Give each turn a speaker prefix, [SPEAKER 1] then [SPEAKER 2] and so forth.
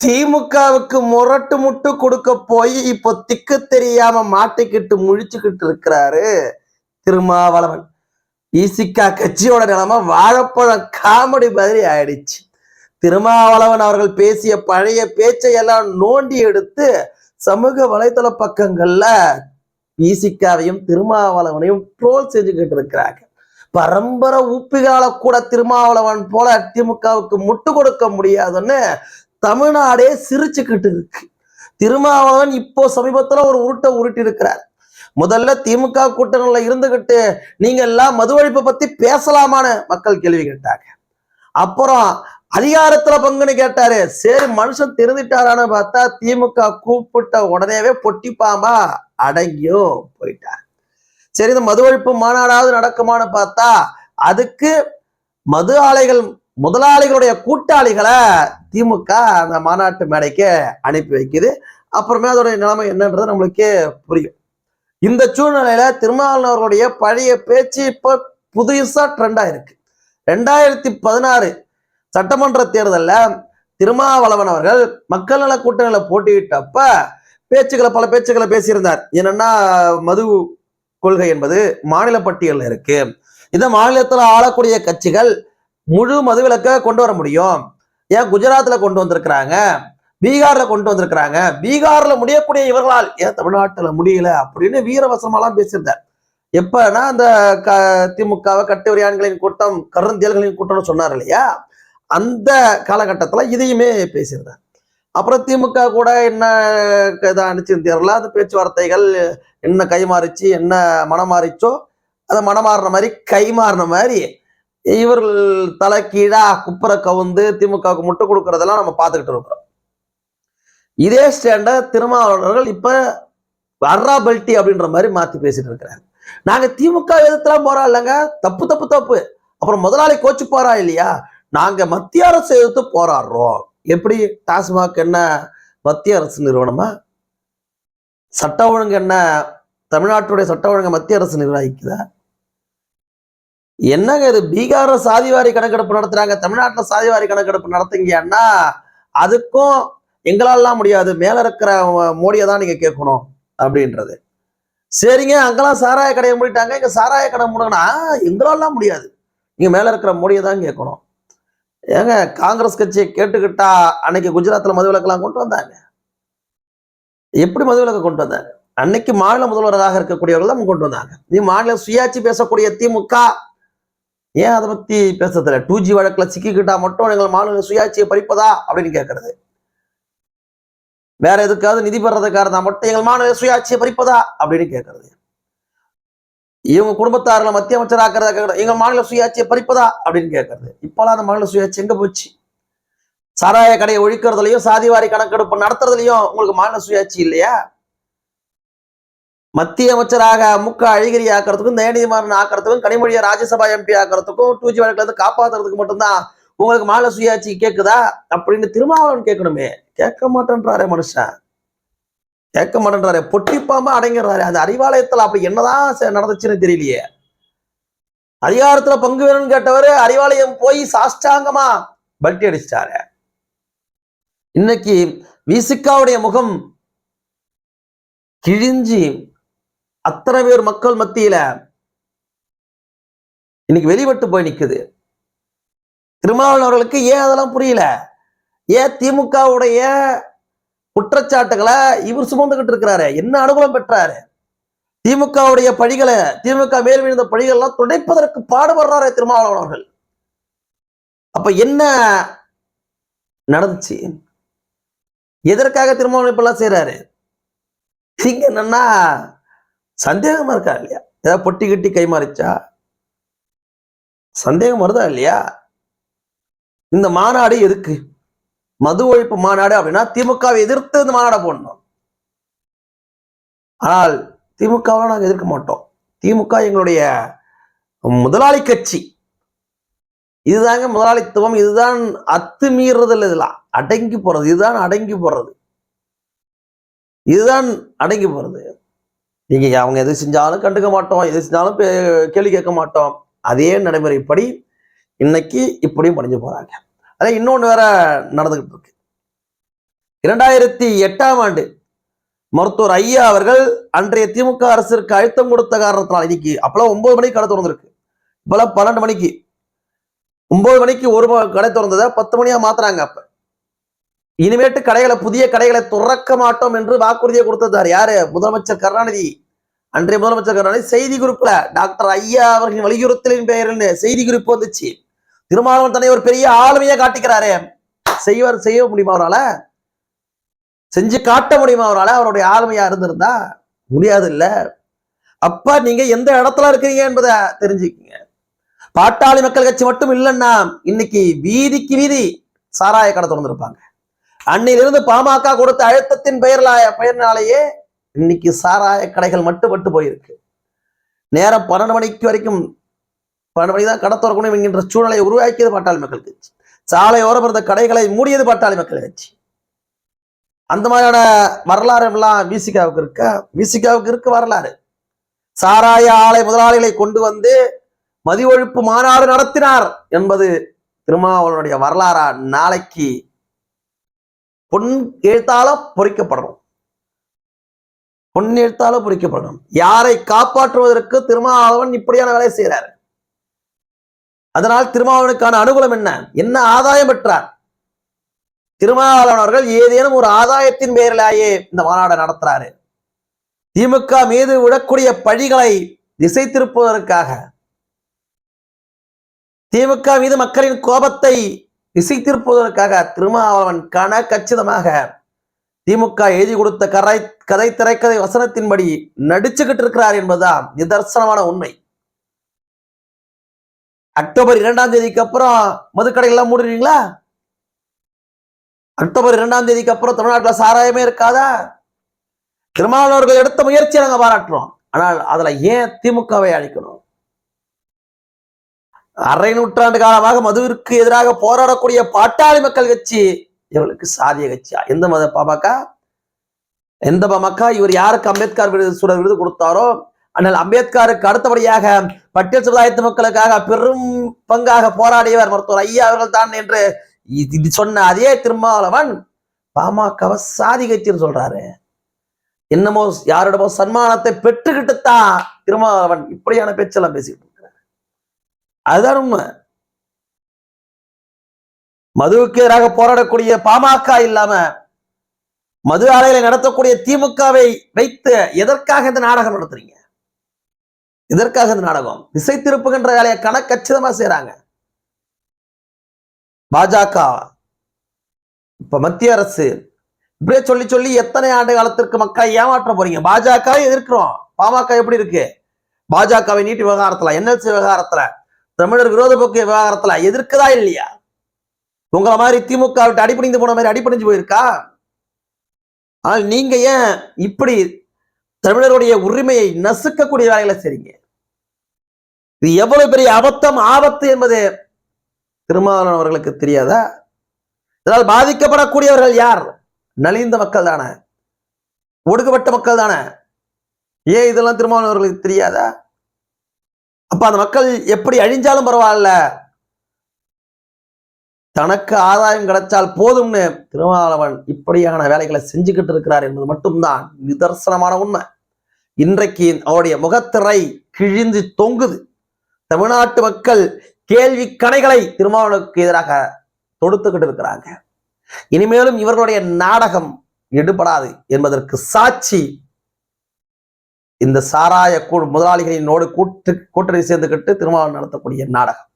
[SPEAKER 1] திமுகவுக்கு முரட்டு முட்டு கொடுக்க போய் இப்போ திக்கு தெரியாம மாட்டிக்கிட்டு முழிச்சுக்கிட்டு இருக்கிறாரு திருமாவளவன். ஈசிக்கா கட்சியோட நிலைமை வாழைப்பழம் காமெடி மாதிரி ஆயிடுச்சு. திருமாவளவன் அவர்கள் பேசிய பழைய பேச்சை எல்லாம் நோண்டி எடுத்து சமூக வலைதள பக்கங்கள்ல ஈசிக்காவையும் திருமாவளவனையும் ட்ரோல் செஞ்சுக்கிட்டு இருக்கிறாங்க பரம்பரை ஊப்பிகால கூட திருமாவளவன் போல திமுகவுக்கு முட்டு கொடுக்க முடியாதுன்னு தமிழ்நாடே சிரிச்சுக்கிட்டு இருக்கு திருமாவளவன் இப்போ சமீபத்துல ஒரு உருட்டை உருட்டி இருக்கிறார் முதல்ல திமுக கூட்டணியில இருந்துகிட்டு நீங்க எல்லாம் மது ஒழிப்பை பத்தி பேசலாமான்னு மக்கள் கேள்வி கேட்டாங்க. அப்புறம் அதிகாரத்துல பங்குன்னு கேட்டாரு. சரி மனுஷன் திருந்திட்டாரான்னு பார்த்தா திமுக கூப்பிட்ட உடனேவே பொட்டிப்பாமா அடங்கியும் போயிட்டார். சரி இந்த மது ஒழிப்பு மாநாடாவது நடக்குமான்னு பார்த்தா அதுக்கு மது ஆலைகள் முதலாளிகளுடைய கூட்டாளிகளை திமுக அந்த மாநாட்டு மேடைக்கு அனுப்பி வைக்குது. அப்புறமே அதோடைய நிலைமை என்னன்றது நம்மளுக்கே புரியும். இந்த சூழ்நிலையில திருமாவளவன் அவர்களுடைய பழைய பேச்சு இப்போ புதுசா ட்ரெண்டா இருக்கு ரெண்டாயிரத்தி பதினாறு சட்டமன்ற தேர்தலில் திருமாவளவன் அவர்கள் மக்கள் நல கூட்டணியில போட்டியிட்டப்ப பேச்சுக்களை பல பேச்சுக்களை பேசியிருந்தார். என்னன்னா மது கொள்கை என்பது மாநில பட்டியலில் இருக்கு. இந்த மாநிலத்தில் ஆளக்கூடிய கட்சிகள் முழு மதுவிலக்கை கொண்டு வர முடியும். ஏன் குஜராத்ல கொண்டு வந்திருக்கிறாங்க? பீகார்ல கொண்டு வந்திருக்கிறாங்க. பீகார்ல முடியக்கூடிய இவர்களால் ஏன் தமிழ்நாட்டுல முடியல அப்படின்னு வீரவசமெல்லாம் பேசியிருந்தார். எப்பன்னா அந்த க திமுகவை கட்டுரையான்களின் கூட்டம் கருந்தியல்களின் கூட்டம்னு சொன்னார் இல்லையா? அந்த காலகட்டத்தில் இதையுமே பேசியிருந்தார். அப்புறம் திமுக கூட என்ன இதை அனுப்பிச்சு அந்த பேச்சுவார்த்தைகள் என்ன கை மாறிச்சு என்ன மனம் மாறிச்சோ அதை மனம் மாறின மாதிரி கை மாறின மாதிரி இவர்கள் தலை கீழா குப்புற கவுந்து திமுகவுக்கு முட்டை கொடுக்கறதெல்லாம் நம்ம பார்த்துக்கிட்டு இருக்கிறோம். இதே ஸ்டாண்டை திருமாவளவர்கள் இப்ப அர்ராபல்ட்டி அப்படின்ற மாதிரி மாத்தி பேசிட்டு இருக்கிறாங்க நாங்க திமுக எதிர்த்துலாம் போறா இல்லைங்க. தப்பு தப்பு தப்பு. அப்புறம் முதலாளி கோச்சு போறா இல்லையா? நாங்க மத்திய அரசு எதிர்த்து போராடுறோம். எப்படி? டாஸ்மாக் என்ன மத்திய அரசு நிறுவனமா? சட்ட ஒழுங்கு என்ன? தமிழ்நாட்டுடைய சட்ட ஒழுங்கை மத்திய அரசு நிர்வகிக்குதா? என்னங்க இது? பீகார சாதிவாரி கணக்கெடுப்பு நடத்துறாங்க தமிழ்நாட்டில் சாதிவாரி கணக்கெடுப்பு நடத்துங்கன்னா அதுக்கும் எங்களாலாம் முடியாது. மேல இருக்கிற மோடியை தான் நீங்க கேட்கணும் அப்படின்றது. சரிங்க அங்கெல்லாம் சாராய கடையை மூடிட்டாங்க. இங்க சாராய கடை மூடனா எங்களாலாம் முடியாது. நீங்க மேல இருக்கிற மோடியை தான் கேட்கணும். ஏங்க காங்கிரஸ் கட்சியை கேட்டுக்கிட்டா அன்னைக்கு குஜராத்ல மதுவிலக்கெல்லாம் கொண்டு வந்தாங்க. எப்படி மதுவிலக்கு கொண்டு வந்தாங்க? அன்னைக்கு மாநில முதல்வராக இருக்கக்கூடியவர்கள் தான் கொண்டு வந்தாங்க. நீ மாநில சுயாட்சி பேசக்கூடிய திமுக ஏன் அதை பத்தி பேசுறதில்ல? டூ ஜி வழக்குல சிக்கிக்கிட்டா மட்டும் எங்கள் மாநில சுயாட்சியை பறிப்பதா அப்படின்னு கேட்கறது வேற எதுக்காவது நிதி பெறதுக்காக இருந்தா மட்டும் எங்கள் மாநில சுயாட்சியை பறிப்பதா அப்படின்னு கேட்கறது இவங்க குடும்பத்தாரில் மத்திய அமைச்சராக்கிறதா கேட்கறது எங்கள் மாநில சுயாட்சியை பறிப்பதா அப்படின்னு கேட்கறது இப்போலாம் அந்த மாநில சுயாட்சி எங்க போச்சு? சாராய கடையை ஒழிக்கிறதுலையும் சாதிவாரி கணக்கெடுப்பு நடத்துறதுலையும் உங்களுக்கு மாநில சுயாட்சி இல்லையா? மத்திய அமைச்சராக முக்க அழகிரி ஆக்கிறதுக்கும் தயநிதிமாறன் ஆக்கிறதுக்கும் கனிமொழியை ராஜ்யசபா எம்பி ஆக்கிறதுக்கும் டூ ஜி வழக்குல இருந்து காப்பாத்துறதுக்கு மட்டும்தான் உங்களுக்கு மாநில சுயாட்சி கேக்குதா அப்படின்னு திருமாவளவன் கேட்கணுமே கேட்க மாட்டேன்றாரே மனுஷன். கேட்க மாட்டேன்றாரு. பொட்டிப்பாம அடங்கிடுறாரு. அந்த அறிவாலயத்துல அப்படி என்னதான் நடந்துச்சுன்னு தெரியலையே. அதிகாரத்துல பங்கு வேணும்னு கேட்டவர் அறிவாலயம் போய் சாஷ்டாங்கமா பல்ட்டி அடிச்சிட்டாரு. இன்னைக்கு விசிகாவுடைய முகம் கிழிஞ்சி அத்தனை பேர் மக்கள் மத்தியில இன்னைக்கு வெளிப்பட்டு போய் நிக்குது. திருமாவளவன் அவர்களுக்கு ஏன் அதெல்லாம் புரியல? ஏன் திமுகவுடைய குற்றச்சாட்டுகளை இவர் சுமந்துகிட்டு இருக்கிறாரு? என்ன அனுகூலம் பெற்றாரு? திமுகவுடைய பழிகளை திமுக மேல் விழுந்த பழிகள்லாம் துடைப்பதற்கு பாடுபடுறாரு திருமாவளவன் அவர்கள். அப்ப என்ன நடந்துச்சு? எதற்காக திருமாவளவன் இப்பெல்லாம் செய்யறாரு இங்க என்னன்னா சந்தேகமா இருக்கா இல்லையா? ஏதாவது பொட்டி கட்டி கைமாறிச்சா சந்தேகம் வருதா இல்லையா? இந்த மாநாடு எதுக்கு? மது ஒழிப்பு மாநாடு அப்படின்னா திமுகவை எதிர்த்து இந்த மாநாடை போடணும். ஆனால் திமுகவை நாங்கள் எதிர்க்க மாட்டோம். திமுக எங்களுடைய முதலாளி கட்சி. இதுதாங்க முதலாளித்துவம். இதுதான் அத்துமீறுதல் இதெல்லாம் அடங்கி போறது. இதுதான் அடங்கி போறது. இதுதான் அடங்கி போறது. நீங்க அவங்க எது செஞ்சாலும் கண்டுக்க மாட்டோம் எது செஞ்சாலும் பே- கேள்வி கேட்க மாட்டோம். அதே நடைமுறைப்படி இன்னைக்கு இப்படியும் படிஞ்சு போறாங்க. அதே இன்னொன்று வேற நடந்துகிட்டு இருக்கு. இரண்டாயிரத்தி எட்டாம் ஆண்டு மருத்துவர் ஐயா அவர்கள் அன்றைய திமுக அரசிற்கு அழுத்தம் கொடுத்த காரணத்தினால் இன்னைக்கு அப்பெல்லாம் ஒன்பது மணிக்கு கடை திறந்திருக்கு. இப்பெல்லாம் பன்னெண்டு மணிக்கு. ஒன்பது மணிக்கு ஒரு கடை திறந்ததை பத்து மணியா மாத்துறாங்க அப்ப. இனிமேட்டு கடைகளை புதிய கடைகளை துறக்க மாட்டோம் என்று வாக்குறுதியை கொடுத்ததார். யாரு? முதலமைச்சர் கருணாநிதி. அன்றைய முதலமைச்சர் கருணாநிதி செய்தி குறிப்புல டாக்டர் ஐயா அவர்களின் வலியுறுத்தலின் பெயரில் செய்தி குறிப்பு வந்துச்சு. திருமாவளவன் தன்னை ஒரு பெரிய ஆளுமையா காட்டிக்கிறாரே. செய்வார் செய்ய முடியுமா அவரால? செஞ்சு காட்ட முடியுமா அவரால? அவருடைய ஆளுமையா இருந்திருந்தா முடியாது இல்ல அப்ப நீங்க எந்த இடத்துல இருக்கிறீங்க என்பதை தெரிஞ்சுக்கீங்க. பாட்டாளி மக்கள் கட்சி மட்டும் இல்லைன்னா இன்னைக்கு வீதிக்கு வீதி சாராய கடை திறந்திருப்பாங்க. அன்னையிலிருந்து பாமக கொடுத்த அழுத்தத்தின் பெயர்ல பெயர்னாலேயே இன்னைக்கு சாராய கடைகள் மட்டுப்பட்டு போயிருக்கு. நேரம் பன்னெண்டு மணிக்கு வரைக்கும் பன்னெண்டு மணி தான் கடை திறக்கணும் என்கின்ற சூழ்நிலையை உருவாக்கியது பாட்டாளி மக்கள் கட்சி. சாலையோரம் இருந்த கடைகளை மூடியது பாட்டாளி மக்கள் கட்சி. அந்த மாதிரியான வரலாறு எல்லாம் விசிகாவுக்கு இருக்கா? விசிகாவுக்கு இருக்கு வரலாறு. சாராய ஆலை முதலாளிகளை கொண்டு வந்து மதி ஒழிப்பு மாநாடு நடத்தினார் என்பது திருமாவளவனுடைய வரலாறா? நாளைக்கு பொன் எழுத்தால பொறிக்கப்படணும். பொன் எழுத்தால பொறிக்கப்படணும். யாரை காப்பாற்றுவதற்கு திருமாவளவன் இப்படியான வேலை செய்கிறார்? அதனால் திருமாவளவனுக்கான அனுகூலம் என்ன? என்ன ஆதாயம் பெற்றார்? திருமாவளவன் அவர்கள் ஏதேனும் ஒரு ஆதாயத்தின் பெயரிலேயே இந்த மாநாடை நடத்துறாரு. திமுக மீது விழக்கூடிய பழிகளை திசை திருப்புவதற்காக திமுக மீது மக்களின் கோபத்தை திசை திருப்புவதற்காக திருமாவளவன் கன கச்சிதமாக திமுக எழுதி கொடுத்த கரை கதை திரைக்கதை வசனத்தின்படி நடிச்சுக்கிட்டு இருக்கிறார் என்பதுதான் நிதர்சனமான உண்மை. அக்டோபர் இரண்டாம் தேதிக்கு அப்புறம் மதுக்கடைகள் எல்லாம் மூடுறீங்களா? அக்டோபர் இரண்டாம் தேதிக்கு அப்புறம் தமிழ்நாட்டுல சாராயமே இருக்காதா? திருமாவளவர்கள் எடுத்த முயற்சியை நாங்க பாராட்டுறோம். ஆனால் அதுல ஏன் திமுகவை அழிக்கணும்? அரை நூற்றாண்டு காலமாக மதுவிற்கு எதிராக போராடக்கூடிய பாட்டாளி மக்கள் கட்சி இவர்களுக்கு சாதிய கட்சியா? எந்த மத பாமக? எந்த பாமக? இவர் யாருக்கு அம்பேத்கர் விருது சுடர் விருது கொடுத்தாரோ? ஆனால் அம்பேத்கருக்கு அடுத்தபடியாக பட்டியல் சமுதாயத்து மக்களுக்காக பெரும் பங்காக போராடியவர் மருத்துவர் ஐயா அவர்கள் தான் என்று இது இது சொன்ன அதே திருமாவளவன் பாமகவை சாதி கட்சின்னு சொல்றாரு. என்னமோ யாரிடமோ சன்மானத்தை பெற்றுக்கிட்டு தான் திருமாவளவன் இப்படியான பேச்செல்லாம் பேசிக்கிட்டு அதுதான் உண்மை. மதுவுக்கு எதிராக போராடக்கூடிய பாமக இல்லாம மது ஆலைகளை நடத்தக்கூடிய திமுகவை வைத்து எதற்காக இந்த நாடகம் நடத்துறீங்க? எதற்காக இந்த நாடகம்? திசை திருப்புகின்ற வேலையை கணக்கச்சிதமா செய்றாங்க. பாஜக இப்ப மத்திய அரசு இப்படியே சொல்லி சொல்லி எத்தனை ஆண்டு காலத்திற்கு மக்களை ஏமாற்ற போறீங்க? பாஜக எதிர்க்கிறோம். பாமக எப்படி இருக்கு? பாஜகவை நீட்டு விவகாரத்துல என்எல்சி விவகாரத்துல தமிழர் விரோத போக்கு விவகாரத்துல எதிர்க்குதா இல்லையா? உங்களை மாதிரி திமுக விட்டு அடிப்படைந்து போன மாதிரி அடிப்படைஞ்சு போயிருக்கா? ஆனால் நீங்க ஏன் இப்படி தமிழருடைய உரிமையை நசுக்கக்கூடிய வேலைகளை செய்றீங்க? இது எவ்வளவு பெரிய அபத்தம் ஆபத்து என்பது திருமாவளவன் அவர்களுக்கு தெரியாதா? இதனால் பாதிக்கப்படக்கூடியவர்கள் யார்? நலிந்த மக்கள் தானே. ஒடுக்கப்பட்ட மக்கள் தானே. ஏன் இதெல்லாம் திருமாவளவன் அவர்களுக்கு தெரியாதா? அப்ப அந்த மக்கள் எப்படி அழிஞ்சாலும் பரவாயில்ல. தனக்கு ஆதாயம் கிடைச்சால் போதும்னு திருமாவளவன் இப்படியான வேலைகளை செஞ்சுக்கிட்டு இருக்கிறார் என்பது மட்டும்தான் நிதர்சனமான உண்மை. இன்றைக்கு அவருடைய முகத்திரை கிழிந்து தொங்குது. தமிழ்நாட்டு மக்கள் கேள்வி கணைகளை திருமாவளவனுக்கு எதிராக தொடுத்துக்கிட்டு இருக்கிறாங்க. இனிமேலும் இவர்களுடைய நாடகம் எடுபடாது என்பதற்கு சாட்சி இந்த சாராய கூ முதலாளிகளினோடு கூட்டு கூட்டணி சேர்ந்துக்கிட்டு திருமாவளவன் நடத்தக்கூடிய நாடகம்.